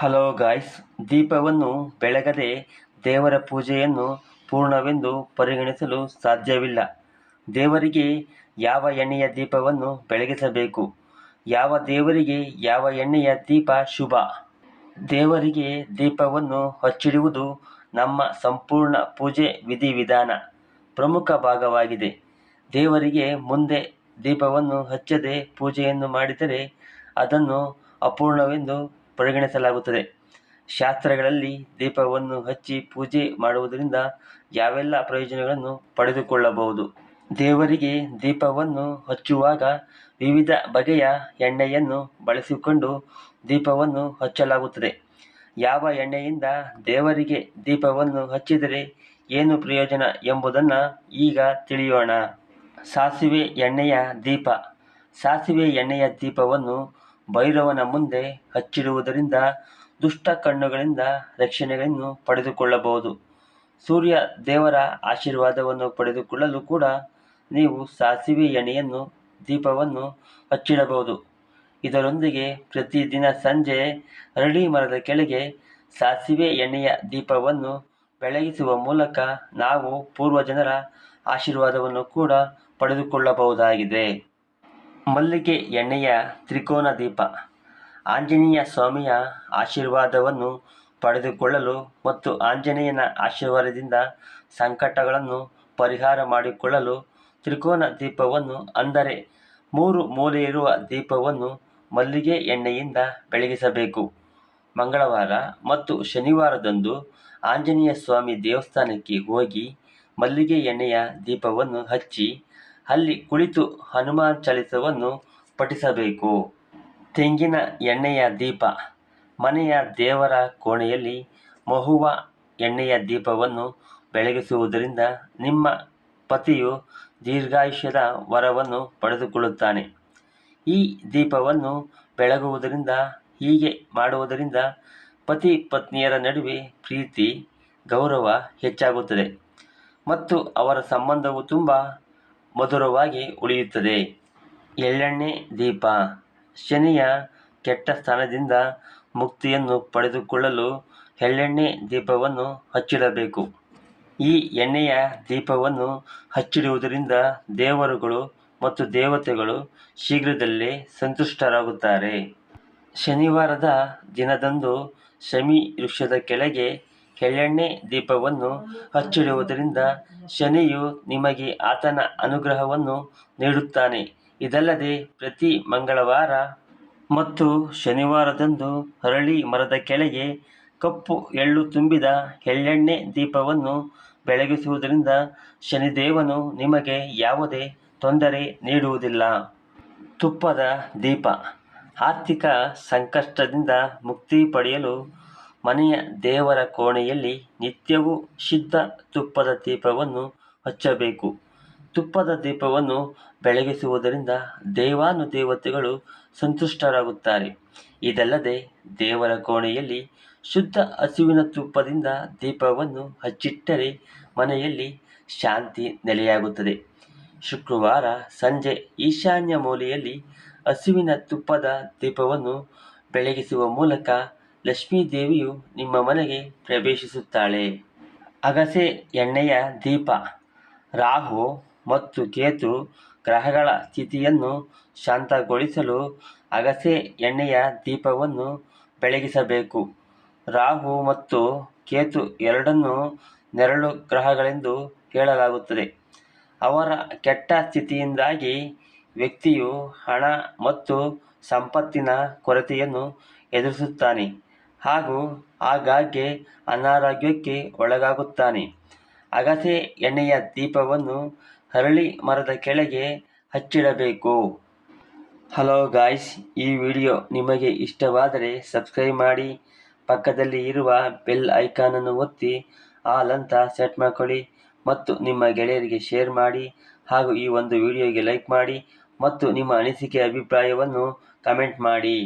Hello guys, ದೀಪವನ್ನು ಬೆಳಗದೆ ದೇವರ ಪೂಜೆಯನ್ನು ಪೂರ್ಣವೆಂದು ಪರಿಗಣಿಸಲು ಸಾಧ್ಯವಿಲ್ಲ. ದೇವರಿಗೆ ಯಾವ ಎಣ್ಣೆಯ ದೀಪವನ್ನು ಬೆಳಗಿಸಬೇಕು? ಯಾವ ದೇವರಿಗೆ ಯಾವ ಎಣ್ಣೆಯ ದೀಪ ಶುಭ? ದೇವರಿಗೆ ದೀಪವನ್ನು ಹಚ್ಚಿಡುವುದು ನಮ್ಮ ಸಂಪೂರ್ಣ ಪೂಜೆ ವಿಧಿವಿಧಾನ, ಪ್ರಮುಖ ಭಾಗವಾಗಿದೆ. ದೇವರಿಗೆ ಮುಂದೆ ದೀಪವನ್ನು ಹಚ್ಚದೆ ಪೂಜೆಯನ್ನು ಮಾಡಿದರೆ ಅದನ್ನು ಅಪೂರ್ಣವೆಂದು ಪರಿಗಣಿಸಲಾಗುತ್ತದೆ. ಶಾಸ್ತ್ರಗಳಲ್ಲಿ ದೀಪವನ್ನು ಹಚ್ಚಿ ಪೂಜೆ ಮಾಡುವುದರಿಂದ ಯಾವೆಲ್ಲ ಪ್ರಯೋಜನಗಳನ್ನು ಪಡೆದುಕೊಳ್ಳಬಹುದು? ದೇವರಿಗೆ ದೀಪವನ್ನು ಹಚ್ಚುವಾಗ ವಿವಿಧ ಬಗೆಯ ಎಣ್ಣೆಯನ್ನು ಬಳಸಿಕೊಂಡು ದೀಪವನ್ನು ಹಚ್ಚಲಾಗುತ್ತದೆ. ಯಾವ ಎಣ್ಣೆಯಿಂದ ದೇವರಿಗೆ ದೀಪವನ್ನು ಹಚ್ಚಿದರೆ ಏನು ಪ್ರಯೋಜನ ಎಂಬುದನ್ನು ಈಗ ತಿಳಿಯೋಣ. ಸಾಸಿವೆ ಎಣ್ಣೆಯ ದೀಪ. ಸಾಸಿವೆ ಎಣ್ಣೆಯ ದೀಪವನ್ನು ಭೈರವನ ಮುಂದೆ ಹಚ್ಚಿಡುವುದರಿಂದ ದುಷ್ಟ ಕಣ್ಣುಗಳಿಂದ ರಕ್ಷಣೆಗಳನ್ನು ಪಡೆದುಕೊಳ್ಳಬಹುದು. ಸೂರ್ಯ ದೇವರ ಆಶೀರ್ವಾದವನ್ನು ಪಡೆದುಕೊಳ್ಳಲು ಕೂಡ ನೀವು ಸಾಸಿವೆ ಎಣ್ಣೆಯನ್ನು, ದೀಪವನ್ನು ಹಚ್ಚಿಡಬಹುದು. ಇದರೊಂದಿಗೆ ಪ್ರತಿದಿನ ಸಂಜೆ ಅರಳಿ ಮರದ ಕೆಳಗೆ ಸಾಸಿವೆ ಎಣ್ಣೆಯ ದೀಪವನ್ನು ಬೆಳಗಿಸುವ ಮೂಲಕ ನಾವು ಪೂರ್ವಜನರ ಆಶೀರ್ವಾದವನ್ನು ಕೂಡ ಪಡೆದುಕೊಳ್ಳಬಹುದಾಗಿದೆ. ಮಲ್ಲಿಗೆ ಎಣ್ಣೆಯ ತ್ರಿಕೋನ ದೀಪ. ಆಂಜನೇಯ ಸ್ವಾಮಿಯ ಆಶೀರ್ವಾದವನ್ನು ಪಡೆದುಕೊಳ್ಳಲು ಮತ್ತು ಆಂಜನೇಯನ ಆಶೀರ್ವಾದದಿಂದ ಸಂಕಟಗಳನ್ನು ಪರಿಹಾರ ಮಾಡಿಕೊಳ್ಳಲು ತ್ರಿಕೋನ ದೀಪವನ್ನು, ಅಂದರೆ ಮೂರು ಮೂಲೆಯಿರುವ ದೀಪವನ್ನು ಮಲ್ಲಿಗೆ ಎಣ್ಣೆಯಿಂದ ಬೆಳಗಿಸಬೇಕು. ಮಂಗಳವಾರ ಮತ್ತು ಶನಿವಾರದಂದು ಆಂಜನೇಯ ಸ್ವಾಮಿ ದೇವಸ್ಥಾನಕ್ಕೆ ಹೋಗಿ ಮಲ್ಲಿಗೆ ಎಣ್ಣೆಯ ದೀಪವನ್ನು ಹಚ್ಚಿ ಅಲ್ಲಿ ಕುಳಿತು ಹನುಮಾನ್ ಚಲಿತವನ್ನು ಪಠಿಸಬೇಕು. ತೆಂಗಿನ ಎಣ್ಣೆಯ ದೀಪ. ಮನೆಯ ದೇವರ ಕೋಣೆಯಲ್ಲಿ ಮಹುವ ಎಣ್ಣೆಯ ದೀಪವನ್ನು ಬೆಳಗಿಸುವುದರಿಂದ ನಿಮ್ಮ ಪತಿಯು ದೀರ್ಘಾಯುಷ್ಯದ ವರವನ್ನು ಪಡೆದುಕೊಳ್ಳುತ್ತಾನೆ. ಈ ದೀಪವನ್ನು ಬೆಳಗುವುದರಿಂದ, ಹೀಗೆ ಮಾಡುವುದರಿಂದ ಪತಿ ಪತ್ನಿಯರ ನಡುವೆ ಪ್ರೀತಿ, ಗೌರವ ಹೆಚ್ಚಾಗುತ್ತದೆ. ಮತ್ತು ಅವರ ಸಂಬಂಧವು ತುಂಬ ಮಧುರವಾಗಿ ಉಳಿಯುತ್ತದೆ. ಎಳ್ಳೆಣ್ಣೆ, ದೀಪ. ಶನಿಯ ಕೆಟ್ಟ ಸ್ಥಾನದಿಂದ ಮುಕ್ತಿಯನ್ನು ಪಡೆದುಕೊಳ್ಳಲು ಎಳ್ಳೆಣ್ಣೆ ದೀಪವನ್ನು ಹಚ್ಚಿಡಬೇಕು. ಈ ಎಣ್ಣೆಯ ದೀಪವನ್ನು ಹಚ್ಚಿಡುವುದರಿಂದ ದೇವರುಗಳು ಮತ್ತು ದೇವತೆಗಳು ಶೀಘ್ರದಲ್ಲೇ ಸಂತುಷ್ಟರಾಗುತ್ತಾರೆ. ಶನಿವಾರದ ದಿನದಂದು ಶಮಿ ವೃಕ್ಷದ ಕೆಳಗೆ ಎಳ್ಳೆಣ್ಣೆ ದೀಪವನ್ನು ಹಚ್ಚಿಡುವುದರಿಂದ ಶನಿಯು ನಿಮಗೆ ಆತನ ಅನುಗ್ರಹವನ್ನು ನೀಡುತ್ತಾನೆ. ಇದಲ್ಲದೆ ಪ್ರತಿ ಮಂಗಳವಾರ ಮತ್ತು ಶನಿವಾರದಂದು ಹರಳಿ ಮರದ ಕೆಳಗೆ ಕಪ್ಪು ಎಳ್ಳು ತುಂಬಿದ ಎಳ್ಳೆಣ್ಣೆ ದೀಪವನ್ನು ಬೆಳಗಿಸುವುದರಿಂದ ಶನಿದೇವನು ನಿಮಗೆ ಯಾವುದೇ ತೊಂದರೆ ನೀಡುವುದಿಲ್ಲ. ತುಪ್ಪದ ದೀಪ ಆರ್ಥಿಕ ಸಂಕಷ್ಟದಿಂದ ಮುಕ್ತಿ ಪಡೆಯಲು ಮನೆಯ ದೇವರ ಕೋಣೆಯಲ್ಲಿ ನಿತ್ಯವೂ ಶುದ್ಧ ತುಪ್ಪದ ದೀಪವನ್ನು ಹಚ್ಚಬೇಕು. ತುಪ್ಪದ ದೀಪವನ್ನು ಬೆಳಗಿಸುವುದರಿಂದ ದೇವಾನುದೇವತೆಗಳು ಸಂತುಷ್ಟರಾಗುತ್ತಾರೆ. ಇದಲ್ಲದೆ ದೇವರ ಕೋಣೆಯಲ್ಲಿ ಶುದ್ಧ ಹಸುವಿನ ತುಪ್ಪದಿಂದ ದೀಪವನ್ನು ಹಚ್ಚಿಟ್ಟರೆ ಮನೆಯಲ್ಲಿ ಶಾಂತಿ ನೆಲೆಯಾಗುತ್ತದೆ. ಶುಕ್ರವಾರ ಸಂಜೆ ಈಶಾನ್ಯ ಮೂಲೆಯಲ್ಲಿ ಹಸುವಿನ ತುಪ್ಪದ ದೀಪವನ್ನು ಬೆಳಗಿಸುವ ಮೂಲಕ ಲಕ್ಷ್ಮೀದೇವಿಯು ನಿಮ್ಮ ಮನೆಗೆ ಪ್ರವೇಶಿಸುತ್ತಾಳೆ. ಅಗಸೆ, ಎಣ್ಣೆಯ ದೀಪ, ರಾಹು ಮತ್ತು ಕೇತು ಗ್ರಹಗಳ ಸ್ಥಿತಿಯನ್ನು ಶಾಂತಗೊಳಿಸಲು ಅಗಸೆ ಎಣ್ಣೆಯ ದೀಪವನ್ನು ಬೆಳಗಿಸಬೇಕು. ರಾಹು ಮತ್ತು ಕೇತು ಎರಡನ್ನೂ ನೆರಳು ಗ್ರಹಗಳೆಂದು ಹೇಳಲಾಗುತ್ತದೆ. ಅವರ ಕೆಟ್ಟ ಸ್ಥಿತಿಯಿಂದಾಗಿ ವ್ಯಕ್ತಿಯು ಹಣ ಮತ್ತು ಸಂಪತ್ತಿನ ಕೊರತೆಯನ್ನು ಎದುರಿಸುತ್ತಾನೆ. ಹಾಗೂ ಆಗಾಗ್ಗೆ ಅನಾರೋಗ್ಯಕ್ಕೆ ಒಳಗಾಗುತ್ತಾನೆ. ಅಗಸೆ ಎಣ್ಣೆಯ ದೀಪವನ್ನು ಹರಳಿ ಮರದ ಕೆಳಗೆ ಹಚ್ಚಿಡಬೇಕು. ಹಲೋ ಗಾಯ್ಸ್, ಈ ವಿಡಿಯೋ ನಿಮಗೆ ಇಷ್ಟವಾದರೆ ಸಬ್ಸ್ಕ್ರೈಬ್ ಮಾಡಿ, ಪಕ್ಕದಲ್ಲಿ ಇರುವ ಬೆಲ್ ಐಕಾನನ್ನು ಒತ್ತಿ, ಆಲ್ ಅಂತ ಸೆಟ್ ಮಾಡ್ಕೊಳ್ಳಿ ಮತ್ತು ನಿಮ್ಮ ಗೆಳೆಯರಿಗೆ ಶೇರ್ ಮಾಡಿ ಹಾಗೂ ಈ ಒಂದು ವಿಡಿಯೋಗೆ ಲೈಕ್ ಮಾಡಿ ಮತ್ತು ನಿಮ್ಮ ಅನಿಸಿಕೆ ಅಭಿಪ್ರಾಯವನ್ನು ಕಮೆಂಟ್ ಮಾಡಿ.